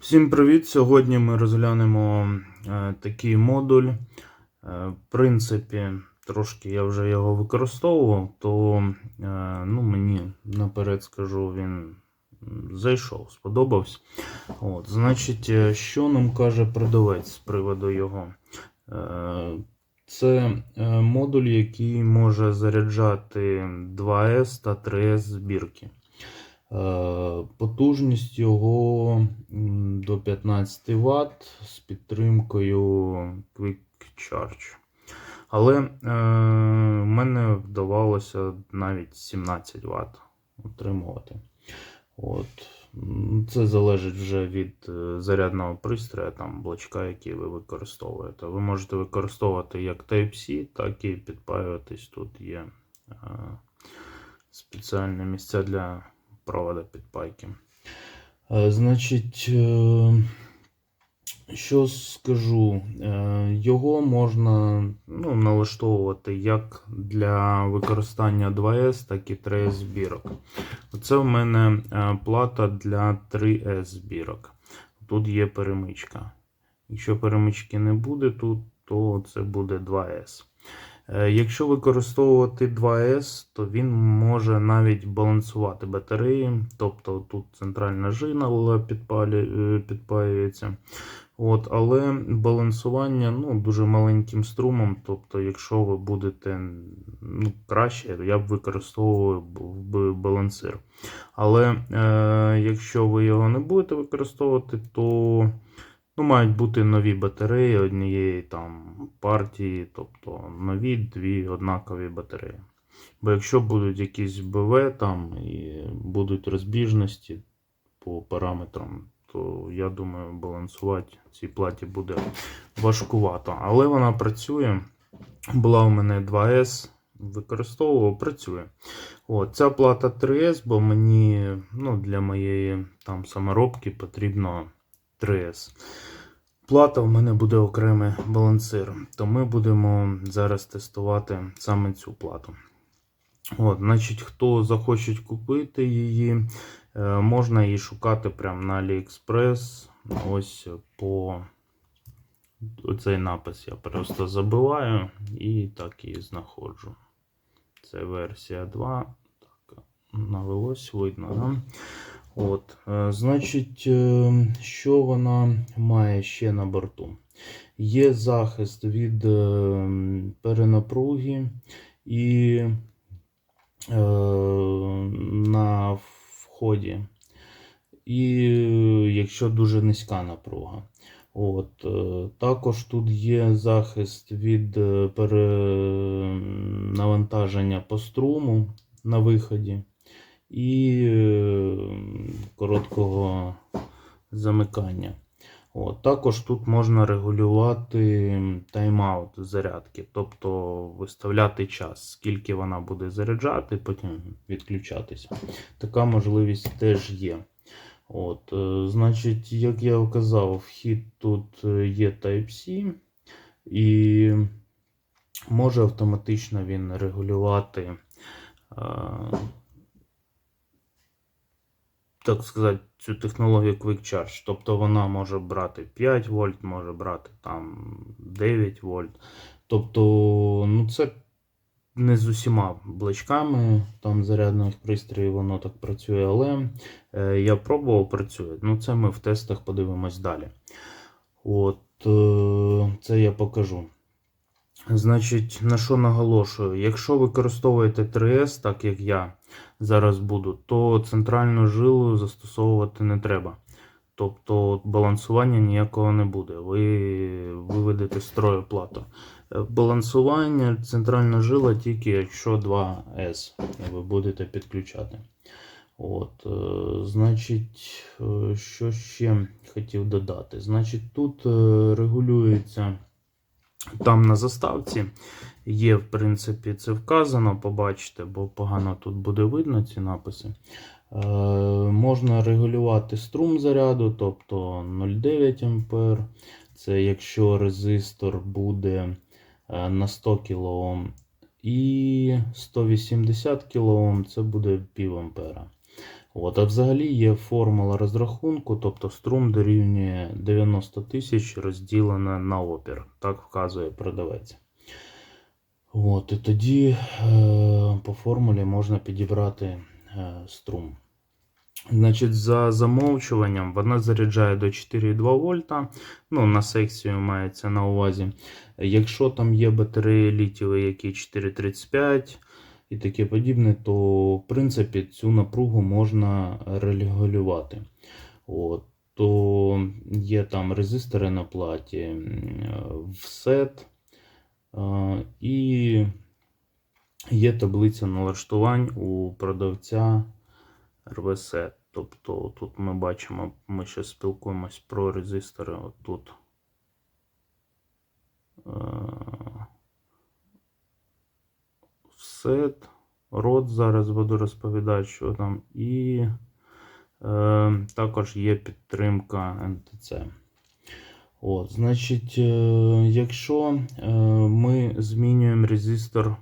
Всім привіт! Сьогодні ми розглянемо е, такий модуль. Е, в принципі, трошки я вже його використовував, то е, ну, мені наперед скажу, він зайшов, сподобався. От, значить, е, що нам каже продавець з приводу його? Е, це е, модуль, який може заряджати 2С та 3С збірки. Е, Потужність його до 15 Вт з підтримкою Quick Charge. Але е, мене вдавалося навіть 17 Вт отримувати. От. Це залежить вже від е, зарядного пристрою, там блочка, який ви використовуєте. Ви можете використовувати як Type-C, так і підпаюватись. Тут є е, спеціальні місця для провода підпайки. Е, Значить, е, що скажу, Е, його можна ну, налаштовувати як для використання 2С, так і 3С збірок. Це в мене плата для 3С збірок. Тут є перемичка. Якщо перемички не буде тут, то це буде 2С. Е, Якщо використовувати 2С, то він може навіть балансувати батареї, тобто тут центральна жина підпалі, е. От, але балансування ну, дуже маленьким струмом. Тобто, якщо ви будете ну, краще, я б використовував балансир. Але е, якщо ви його не будете використовувати, то Ну, мають бути нові батареї однієї там партії, тобто нові дві однакові батареї. Бо якщо будуть якісь БВ там і будуть розбіжності по параметрам, то я думаю, балансувати цій платі буде важкувато. Але вона працює. Була у мене 2С, використовував, працює. От, ця плата 3С, бо мені ну, для моєї там саморобки потрібно 3С. Плата в мене буде окремий балансир, то ми будемо зараз тестувати саме цю плату. От, значить, Хто захоче купити її, е, можна її шукати прямо на AliExpress. Ось по оцей напис я просто забиваю і так її знаходжу. Це версія 2. Так, навелось, видно. Да? От, е, Значить, е, що вона має ще на борту? Є захист від е, перенапруги і на вході. І якщо дуже низька напруга. От, також тут є захист від перенавантаження по струму на виході і е, короткого замикання. От, також тут можна регулювати тайм-аут зарядки, тобто виставляти час, скільки вона буде заряджати, потім відключатися. Така можливість теж є. От, е, Значить, як я вказав, вхід тут е, є Type-C, і може автоматично він регулювати. Так сказати, цю технологію Quick Charge. Тобто вона може брати 5 вольт, може брати там 9 вольт. Тобто, ну це не з усіма блочками там зарядних пристроїв воно так працює, але е, я пробував, працює. Ну, це ми в тестах подивимось далі. От, е, це я покажу. Значить, на що наголошую? Якщо використовуєте 3С, так як я зараз буду, то центральну жилу застосовувати не треба. Тобто балансування ніякого не буде. Ви виведете строю плату. Е, Балансування центральна жила тільки якщо 2С ви будете підключати. От, е, Значить, е, що ще хотів додати? Значить, тут регулюється. Там на заставці є, в принципі, це вказано, побачите, бо погано тут буде видно ці написи. Е, можна регулювати струм заряду, тобто 0,9 А. Це якщо резистор буде е, на 100 кОм і 180 кОм це буде пів ампера. От, а взагалі є формула розрахунку, тобто струм дорівнює 90 тисяч розділено на опір. Так вказує продавець. От, і тоді е, по формулі можна підібрати е, струм. Значить, за замовчуванням вона заряджає до 4,2 вольта. Ну, на секцію мається на увазі. Якщо там є батареї літієві, які 4,35 і таке подібне, то в принципі цю напругу можна регулювати. От, то є там резистори на платі, всет. І є таблиця налаштувань у продавця RVSet. Тобто тут ми бачимо, ми ще спілкуємось про резистори. Отут. Е, Всет, рот зараз буду розповідати, що там, і е, також є підтримка НТЦ. От, значить, е, якщо е, ми змінюємо резистор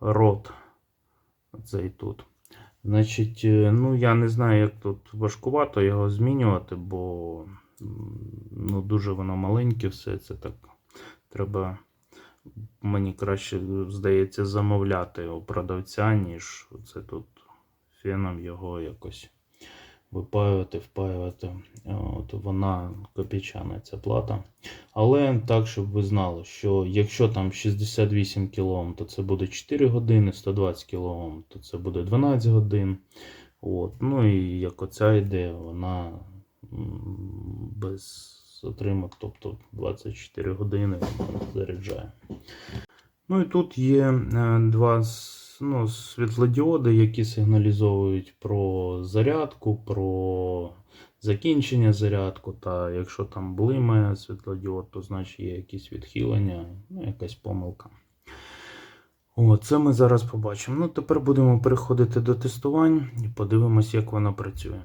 рот, цей тут. Значить, е, ну я не знаю, як тут важкувато його змінювати, бо ну, дуже воно маленьке все це так. Треба, мені краще здається, замовляти у продавця, ніж це тут феном його якось випаювати, впаювати. От вона копійчана ця плата. Але так, щоб ви знали, що якщо там 68 кОм, то це буде 4 години, 120 кОм, то це буде 12 годин. От. Ну і як оця йде, вона без отримок, тобто 24 години заряджає. Ну і тут є е, два ну, світлодіоди, які сигналізовують про зарядку, про закінчення зарядку. Та якщо там блимає світлодіод, то значить є якісь відхилення, ну, якась помилка. О, це ми зараз побачимо. Ну, тепер будемо переходити до тестувань і подивимось, як вона працює.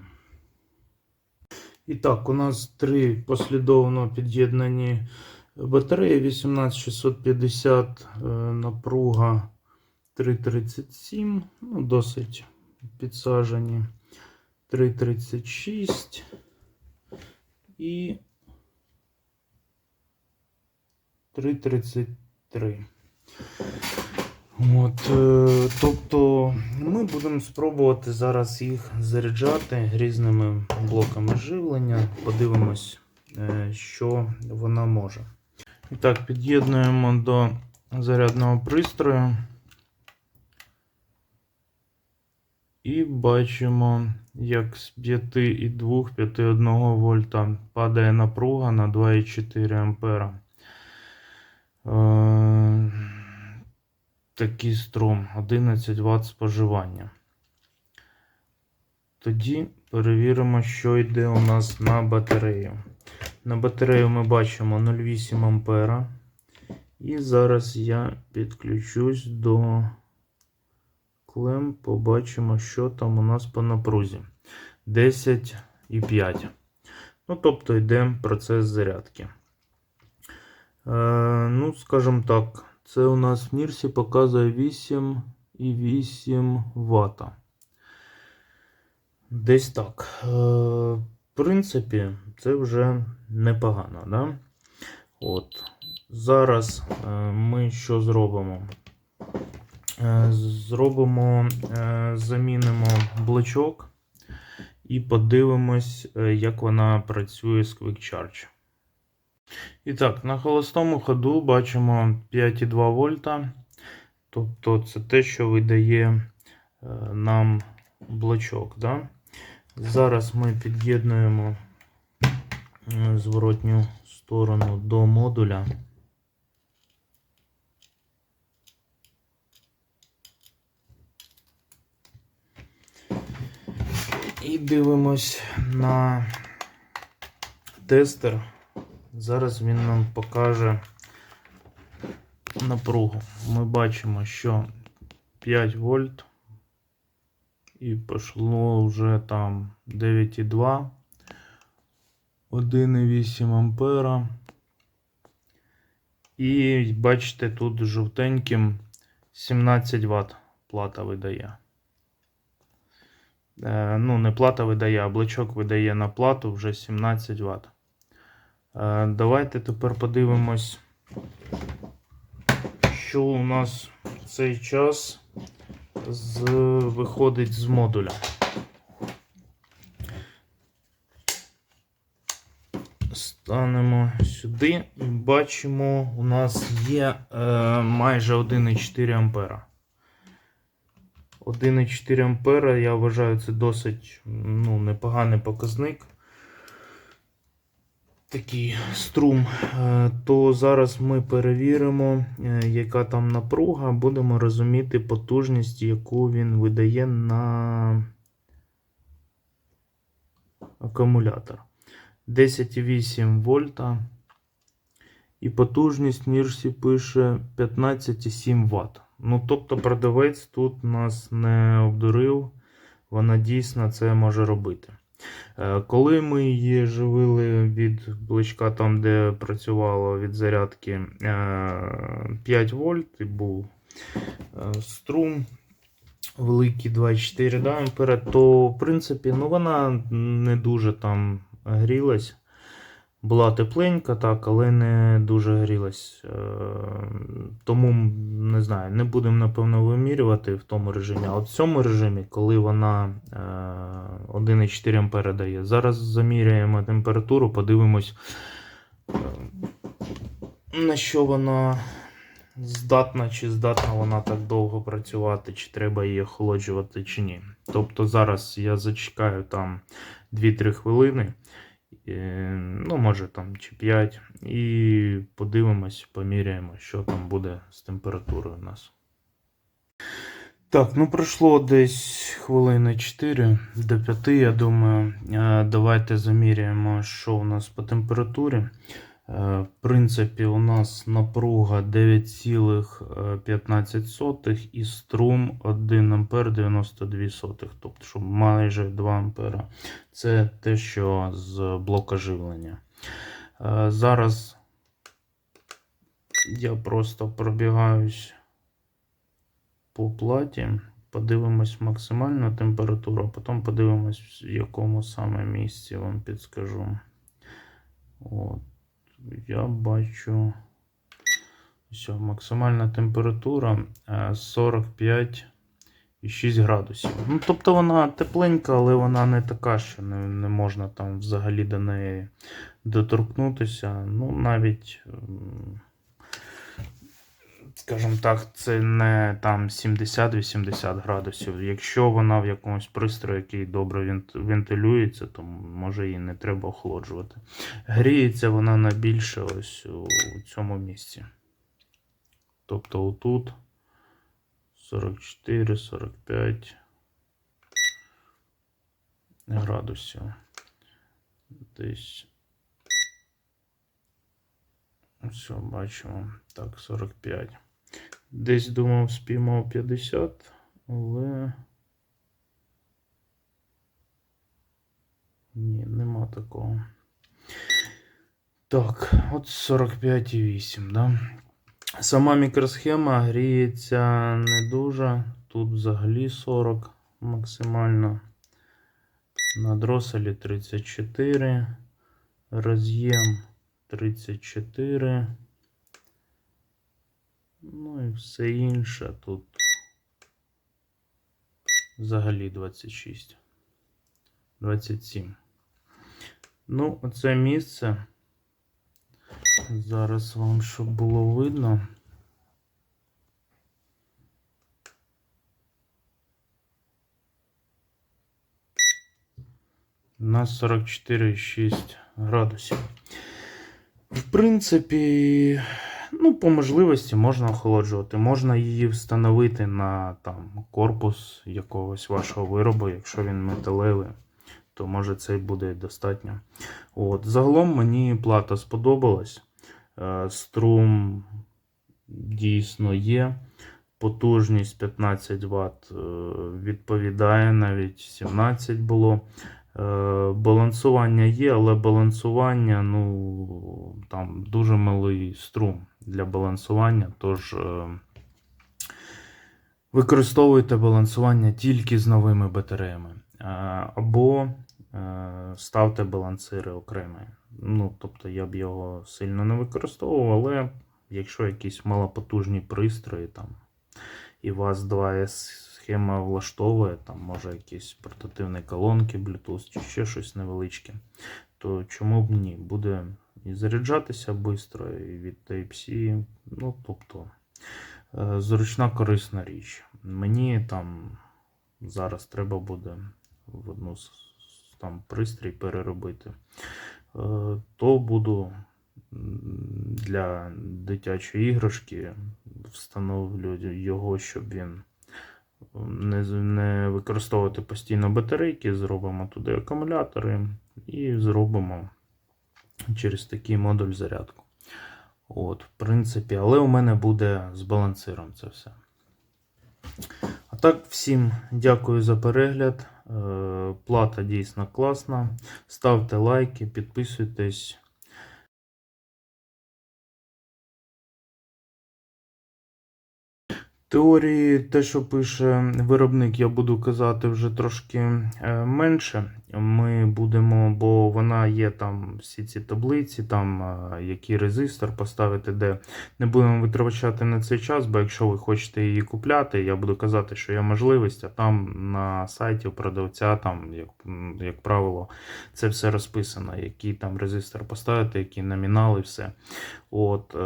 І так, у нас три послідовно під'єднані батареї 18650, е, напруга 337, ну, досить підсажені. 336 і 333. От, е, тобто ми будемо спробувати зараз їх заряджати різними блоками живлення. Подивимось, е, що вона може. І так, під'єднуємо до зарядного пристрою. І бачимо, як з 5,2 5,1 вольта падає напруга на 2,4 ампера. Такий струм 11 Вт споживання. Тоді перевіримо, що йде у нас на батарею. На батарею ми бачимо 0,8 ампера. І зараз я підключусь до клем, побачимо, що там у нас по напрузі. 10,5. Ну, тобто йде процес зарядки. Е, ну, скажімо так, це у нас в Нірсі показує 8,8 Вт. Десь так. Е, в принципі, це вже непогано, да? От. Зараз е, ми що зробимо? Е, Зробимо, замінимо блочок і подивимось, як вона працює з Quick Charge. І так, на холостому ходу бачимо 5,2 вольта. Тобто це те, що видає е, нам блочок. Да? Зараз ми під'єднуємо е, зворотню сторону до модуля. І дивимось на тестер. Зараз він нам покаже напругу. Ми бачимо, що 5 вольт і пішло вже там 9,2, 1,8 ампера. І бачите, тут жовтеньким 17 Вт плата видає. Е, Ну, не плата видає, а блочок видає на плату вже 17 Вт. Е, Давайте тепер подивимось, що у нас в цей час з, виходить з модуля. Станемо сюди і бачимо, у нас є е, майже 1,4 ампера. 1,4 ампера, я вважаю, це досить ну, непоганий показник. Такий струм. Е, То зараз ми перевіримо, е, яка там напруга, будемо розуміти потужність, яку він видає на акумулятор. 10,8 вольта. І потужність Нірсі пише 15,7 Вт. Ну, тобто продавець тут нас не обдурив, вона дійсно це може робити. Е, Коли ми її живили від блочка, там, де працювало від зарядки е, 5 вольт, і був е, струм великий 24 да, ампера, то в принципі ну, вона не дуже там грілась. Була тепленька, так, але не дуже грілась. Е, Тому не знаю, не будемо напевно вимірювати в тому режимі. А в цьому режимі, коли вона е, 1,4 ампера дає, зараз заміряємо температуру, подивимось, е, на що вона здатна, чи здатна вона так довго працювати, чи треба її охолоджувати, чи ні. Тобто зараз я зачекаю там 2-3 хвилини. Е, Ну, може там чи 5. І подивимось, поміряємо, що там буде з температурою у нас. Так, ну пройшло десь хвилини 4 до 5, я думаю. Е, Давайте заміряємо, що у нас по температурі. Е, В принципі, у нас напруга 9,15 і струм 1 ампер 92 сотих, тобто що майже 2 ампера. Це те, що з блока живлення. Е, Зараз я просто пробігаюсь по платі, подивимось максимальну температуру, а потім подивимось, в якому саме місці вам підскажу. От, я бачу. Все, максимальна температура е, 45,6 градусів. Ну, тобто вона тепленька, але вона не така, що не, не можна там взагалі до неї доторкнутися. Ну, навіть, м, скажімо так, це не там 70-80 градусів. Якщо вона в якомусь пристрої, який добре вентилюється, то може її не треба охолоджувати. Гріється вона на більше ось у цьому місці. Тобто отут 44-45 градусів. Десь. Все, бачимо. Так, 45. Десь думав, спіймав 50, але. Ні, нема такого. Так, от 45,8, да? Сама мікросхема гріється не дуже. Тут взагалі 40 максимально. На дроселі 34. Роз'єм 34. Ну і все інше тут взагалі 26. 27. Ну, оце місце. Зараз вам, щоб було видно. На 44,6 градусів. В принципі, ну, по можливості можна охолоджувати. Можна її встановити на там, корпус якогось вашого виробу, якщо він металевий, то може це буде достатньо. От. Загалом мені плата сподобалась. Е, Струм дійсно є. Потужність 15 Вт відповідає, навіть 17 було. Е, Балансування є, але балансування, ну, там дуже малий струм для балансування. Тож е, використовуйте балансування тільки з новими батареями. е, або ставте балансири окремі. Ну, тобто я б його сильно не використовував, але якщо якісь малопотужні пристрої там, і вас 2С схема влаштовує, там може якісь портативні колонки, Bluetooth чи ще щось невеличке, то чому б ні? Буде і заряджатися швидко, і від Type-C. Ну, тобто, е, зручна корисна річ. Мені там зараз треба буде в одну з- там пристрій переробити. Е, То буду для дитячої іграшки встановлю його, щоб він не, не використовувати постійно батарейки, зробимо туди акумулятори і зробимо через такий модуль зарядку. От, в принципі, але у мене буде з балансиром це все. А так, всім дякую за перегляд. Е, Плата дійсно класна. Ставте лайки, підписуйтесь. Теорії, те, що пише виробник, я буду казати вже трошки е, менше. Ми будемо, бо вона є там всі ці таблиці, там який резистор поставити, де не будемо витрачати на цей час, бо якщо ви хочете її купляти, я буду казати, що є можливість, а там на сайті у продавця, там, як, як правило, це все розписано, який там резистор поставити, які номінали, все. От, е,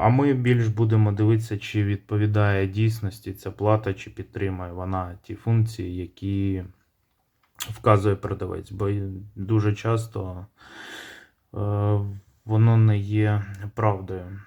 а ми більш будемо дивитися, чи відповідає дійсності ця плата, чи підтримує вона ті функції, які вказує продавець. Бо дуже часто е, воно не є правдою.